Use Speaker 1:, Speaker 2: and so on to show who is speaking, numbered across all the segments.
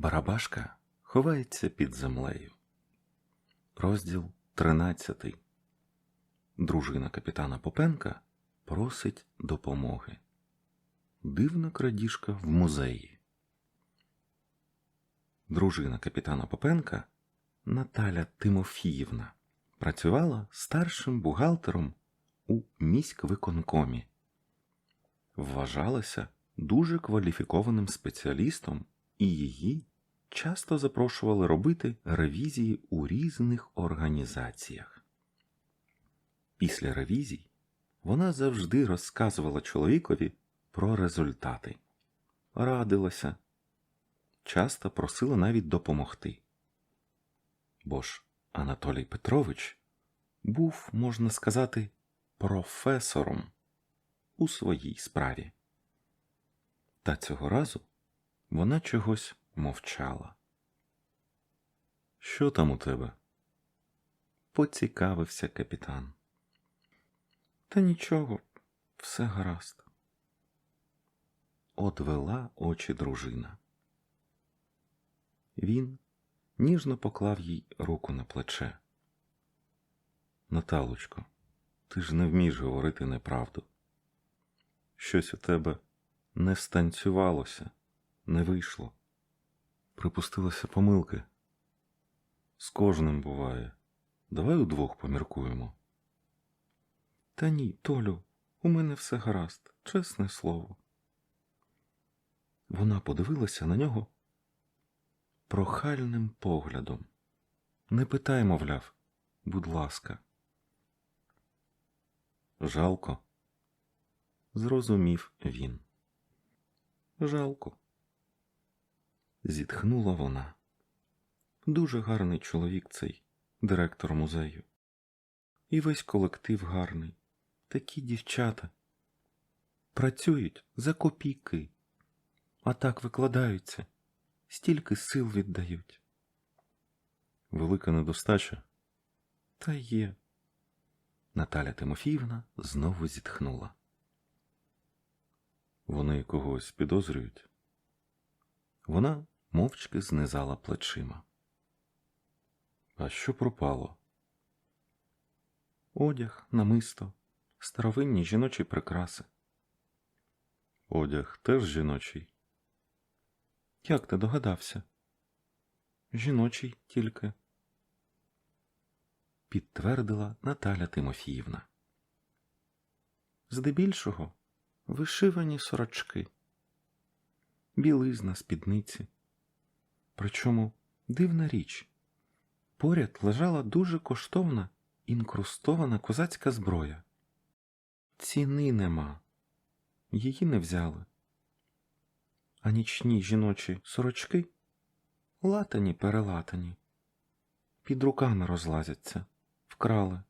Speaker 1: Барабашка ховається під землею. Розділ 13. Дружина капітана Попенка просить допомоги. Дивна крадіжка в музеї. Дружина капітана Попенка Наталя Тимофіївна працювала старшим бухгалтером у міськвиконкомі. Вважалася дуже кваліфікованим спеціалістом, і її часто запрошували робити ревізії у різних організаціях. Після ревізій вона завжди розказувала чоловікові про результати, радилася, часто просила навіть допомогти. Бо ж Анатолій Петрович був, можна сказати, професором у своїй справі. Та цього разу вона чогось мовчала. Що там у тебе? поцікавився капітан. Та нічого, все гаразд. Одвела очі дружина. Він ніжно поклав їй руку на плече. Наталочко, ти ж не вмієш говорити неправду. Щось у тебе не станцювалося, не вийшло. Припустилася помилки. З кожним буває. Давай удвох поміркуємо. Та ні, Толю, у мене все гаразд, чесне слово. Вона подивилася на нього прохальним поглядом. Не питай, мовляв, будь ласка. Жалко, зрозумів він. Жалко. Зітхнула вона. Дуже гарний чоловік цей, директор музею. І весь колектив гарний. Такі дівчата. Працюють за копійки, а так викладаються, стільки сил віддають. Велика недостача? Та є. Наталя Тимофіївна знову зітхнула. Вони когось підозрюють. Вона мовчки знизала плечима. А що пропало? Одяг, намисто, старовинні жіночі прикраси. Одяг теж жіночий. Як ти догадався? Жіночий тільки, підтвердила Наталя Тимофіївна. Здебільшого вишивані сорочки, білизна спідниці. Причому дивна річ. Поряд лежала дуже коштовна інкрустована козацька зброя. Ціни нема, її не взяли. А нічні жіночі сорочки латані перелатані, під руками розлазяться, вкрали.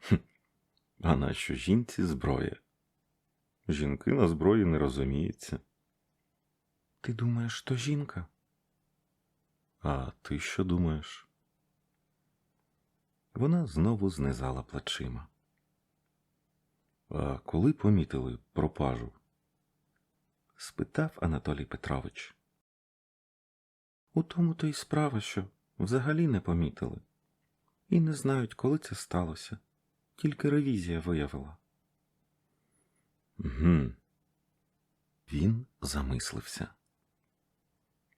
Speaker 1: Хм, а нащо жінці зброя? Жінки на зброї не розуміються. Ти думаєш, то жінка? А ти що думаєш? Вона знову знизала плечима. А коли помітили пропажу? спитав Анатолій Петрович. У тому то й справа, що взагалі не помітили, і не знають, коли це сталося, тільки ревізія виявила. Гм. Він замислився.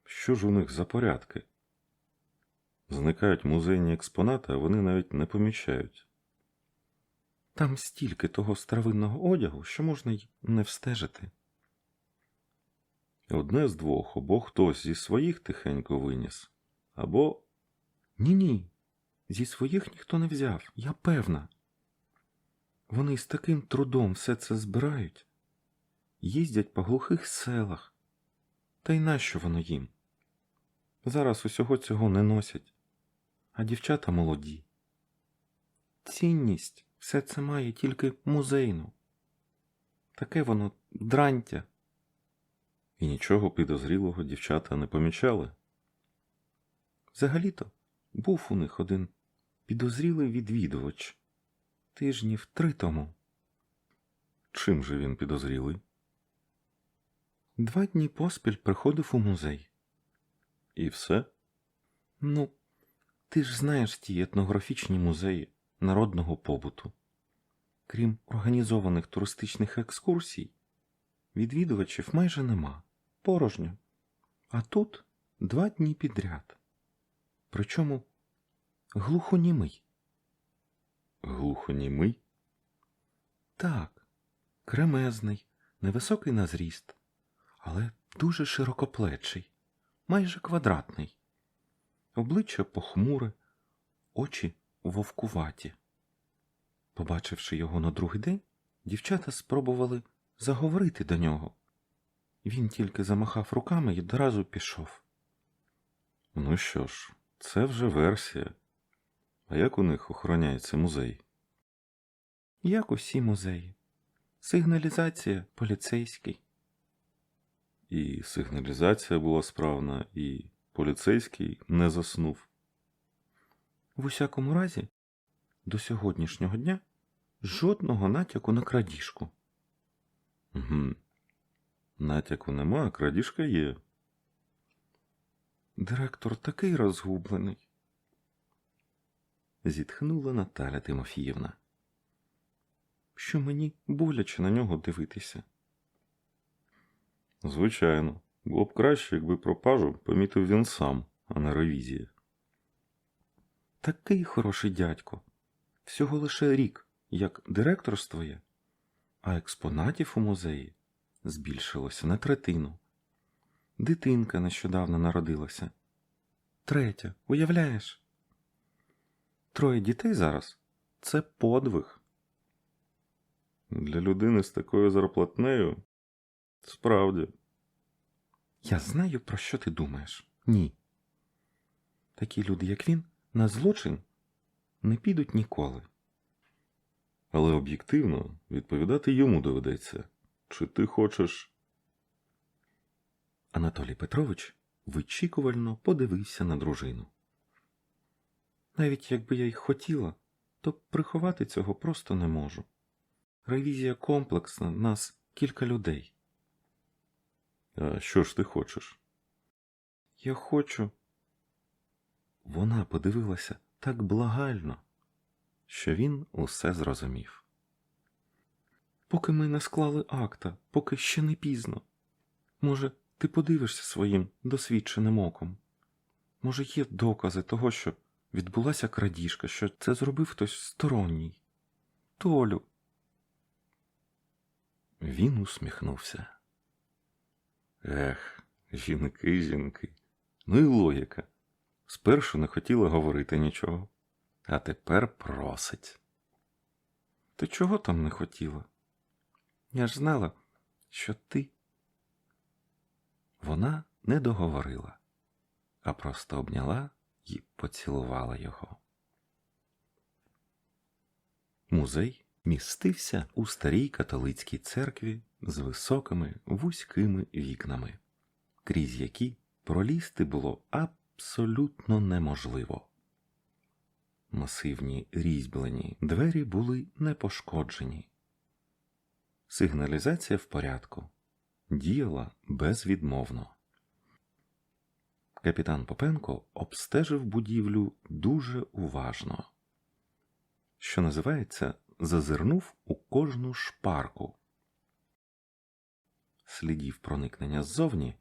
Speaker 1: Що ж у них за порядки? Зникають музейні експонати, а вони навіть не помічають. Там стільки того старовинного одягу, що можна й не встежити. Одне з двох, або хтось зі своїх тихенько виніс, або. Ні ні. Зі своїх ніхто не взяв, я певна. Вони з таким трудом все це збирають, їздять по глухих селах. Та й нащо воно їм? Зараз усього цього не носять, а дівчата молоді. Цінність все це має тільки музейну. Таке воно дрантя. І нічого підозрілого дівчата не помічали. Взагалі-то був у них один підозрілий відвідувач тижнів три тому. Чим же він підозрілий? Два дні поспіль приходив у музей, І все? Ну, ти ж знаєш ті етнографічні музеї народного побуту. Крім організованих туристичних екскурсій, відвідувачів майже нема. Порожньо. А тут два дні підряд. Причому глухонімий. Глухонімий? Так, кремезний, невисокий на зріст, але дуже широкоплечий, майже квадратний. Обличчя похмуре, очі вовкуваті. Побачивши його на другий день, дівчата спробували заговорити до нього. Він тільки замахав руками і одразу пішов. Ну що ж, це вже версія. А як у них охороняється музей? Як усі музеї. Сигналізація поліцейський. І сигналізація була справна, і поліцейський не заснув. В усякому разі, до сьогоднішнього дня жодного натяку на крадіжку. Угу. Натяку нема, а крадіжка є. Директор такий розгублений. Зітхнула Наталя Тимофіївна. Що мені боляче на нього дивитися. Звичайно, було б краще, якби пропажу помітив він сам, а не ревізія. Такий хороший дядько. Всього лише рік, як директорствує, а експонатів у музеї збільшилося на третину. Дитинка нещодавно народилася. Третя, уявляєш? Троє дітей зараз це подвиг. Для людини з такою зарплатнею справді. Я знаю, про що ти думаєш. Ні. Такі люди, як він, на злочин не підуть ніколи. Але об'єктивно відповідати йому доведеться. Чи ти хочеш. Анатолій Петрович вичікувально подивився на дружину. Навіть якби я й хотіла, то приховати цього просто не можу. Ревізія комплексна, нас кілька людей. А що ж ти хочеш? Я хочу. Вона подивилася так благально, що він усе зрозумів. Поки ми не склали акта, поки ще не пізно. Може, ти подивишся своїм досвідченим оком. Може, є докази того, що відбулася крадіжка, що це зробив хтось сторонній. Толю. Він усміхнувся. Ех, жінки, жінки. Ну і логіка. Спершу не хотіла говорити нічого, а тепер просить. Ти чого там не хотіла? Я ж знала, що ти. Вона не договорила, а просто обняла і поцілувала його. Музей містився у старій католицькій церкві з високими вузькими вікнами, крізь які пролізти було абсолютно неможливо. Масивні різьблені двері були не пошкоджені. Сигналізація в порядку діяла безвідмовно. Капітан Попенко обстежив будівлю дуже уважно. Що називається, зазирнув у кожну шпарку. Слідів проникнення ззовні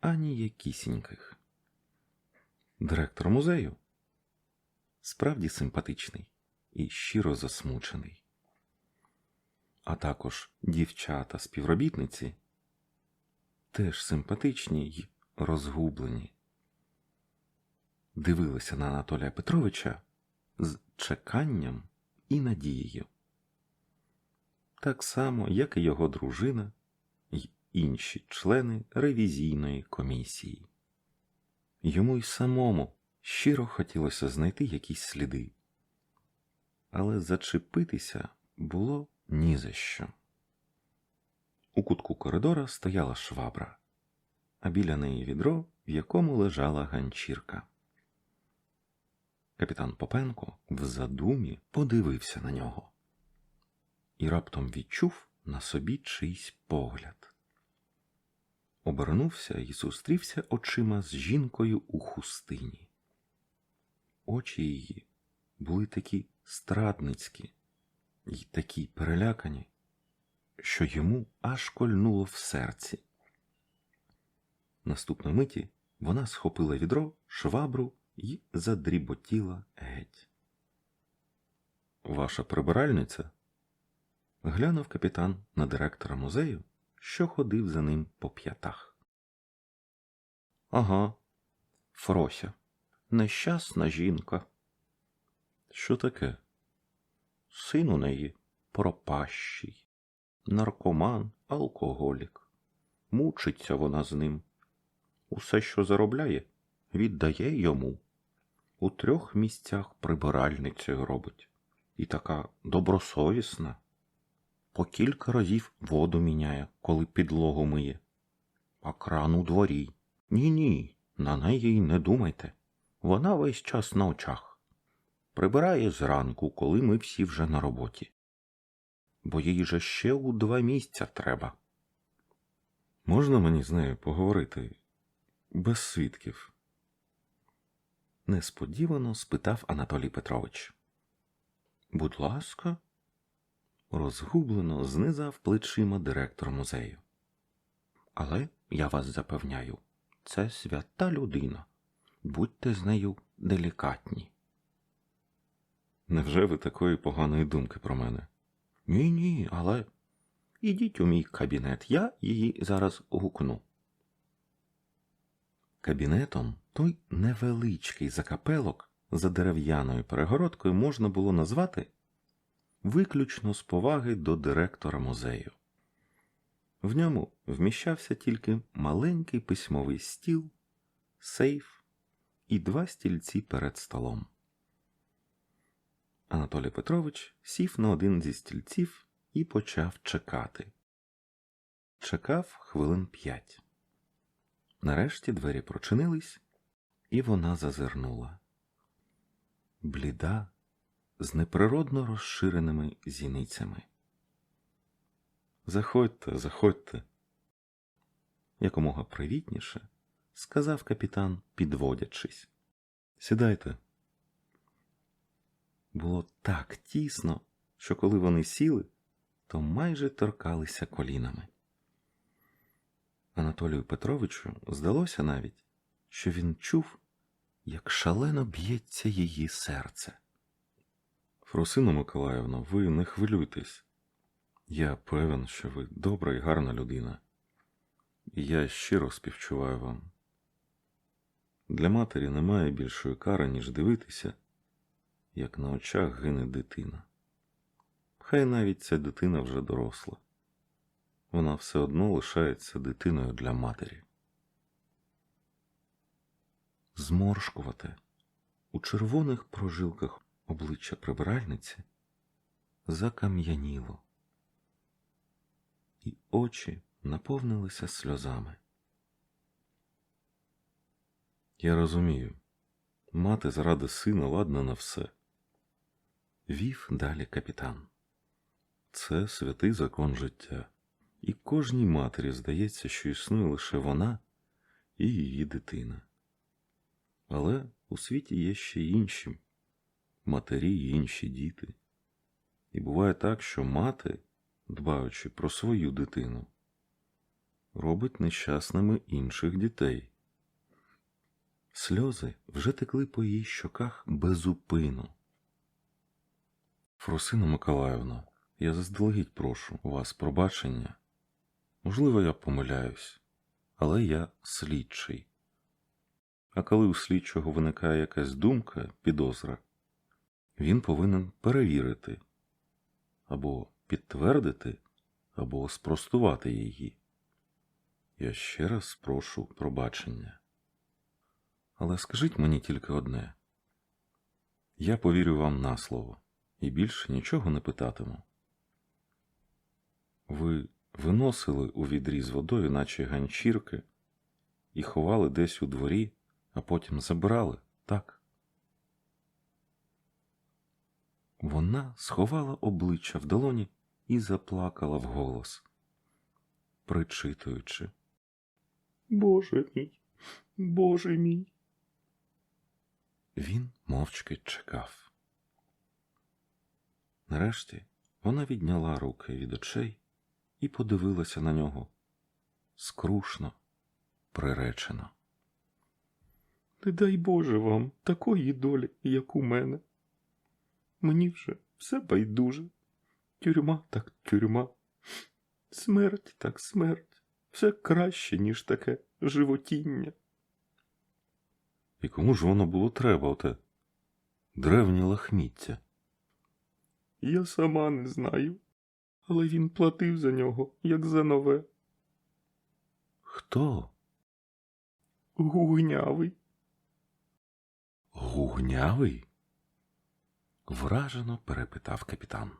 Speaker 1: ані якісіньких. Директор музею справді симпатичний і щиро засмучений. А також дівчата співробітниці теж симпатичні й розгублені. Дивилися на Анатолія Петровича з чеканням і надією. Так само, як і його дружина й інші члени ревізійної комісії. Йому й самому щиро хотілося знайти якісь сліди, але зачепитися було ні за що. У кутку коридора стояла швабра, а біля неї відро, в якому лежала ганчірка. Капітан Попенко в задумі подивився на нього і раптом відчув на собі чийсь погляд. обернувся і зустрівся очима з жінкою у хустині. Очі її були такі страдницькі й такі перелякані, що йому аж кольнуло в серці. Наступної миті вона схопила відро, швабру і задріботіла геть. Ваша прибиральниця? глянув капітан на директора музею, що ходив за ним по п'ятах. Ага, Фрося, нещасна жінка. Що таке? Син у неї пропащий, наркоман, алкоголік. Мучиться вона з ним. Усе, що заробляє, віддає йому. У трьох місцях прибиральницею робить. І така добросовісна. По кілька разів воду міняє, коли підлогу миє. А кран у дворі. Ні, ні, на неї й не думайте. Вона весь час на очах. Прибирає зранку, коли ми всі вже на роботі. Бо їй же ще у два місця треба. Можна мені з нею поговорити без свідків? Несподівано спитав Анатолій Петрович. Будь ласка, розгублено знизав плечима директор музею. Але я вас запевняю, це свята людина. Будьте з нею делікатні. Невже ви такої поганої думки про мене? Ні, ні, але ідіть у мій кабінет, я її зараз гукну. Кабінетом той невеличкий закапелок за дерев'яною перегородкою можна було назвати виключно з поваги до директора музею. В ньому вміщався тільки маленький письмовий стіл, сейф і два стільці перед столом. Анатолій Петрович сів на один зі стільців і почав чекати. Чекав хвилин п'ять. Нарешті двері прочинились, і вона зазирнула. Бліда, з неприродно розширеними зіницями. Заходьте, заходьте. Якомога привітніше, сказав капітан, підводячись. Сідайте. Було так тісно, що коли вони сіли, то майже торкалися колінами. Анатолію Петровичу здалося навіть, що він чув, як шалено б'ється її серце. Фросино Миколаївна, ви не хвилюйтесь. Я певен, що ви добра і гарна людина. І я щиро співчуваю вам. Для матері немає більшої кари, ніж дивитися, як на очах гине дитина. Хай навіть ця дитина вже доросла. Вона все одно лишається дитиною для матері. Зморшкувате у червоних прожилках обличчя прибиральниці закам'яніло, і очі наповнилися сльозами. Я розумію, мати заради сина ладна на все. Вів далі капітан. Це святий закон життя, і кожній матері здається, що існує лише вона і її дитина. Але у світі є ще інші матері й інші діти. І буває так, що мати, дбаючи про свою дитину, робить нещасними інших дітей. Сльози вже текли по її щоках безупину. Фросина Миколаївна, я заздалегідь прошу у вас пробачення. Можливо, я помиляюсь, але я слідчий. А коли у слідчого виникає якась думка, підозра, він повинен перевірити або підтвердити, або спростувати її. Я ще раз прошу пробачення. Але скажіть мені тільки одне я повірю вам на слово і більше нічого не питатиму. Ви виносили у відрі з водою, наче ганчірки, і ховали десь у дворі, а потім забирали, так? Вона сховала обличчя в долоні і заплакала вголос, причитуючи. Боже мій, Боже мій. Він мовчки чекав. Нарешті вона відняла руки від очей і подивилася на нього скрушно, приречено. Не дай Боже вам такої долі, як у мене. Мені вже все байдуже. Тюрма так тюрма. Смерть так смерть. Все краще, ніж таке животіння. І кому ж воно було треба оте древнє лахміття? Я сама не знаю, але він платив за нього, як за нове. Хто? Гугнявий. Гугнявий? вражено перепитав капітан.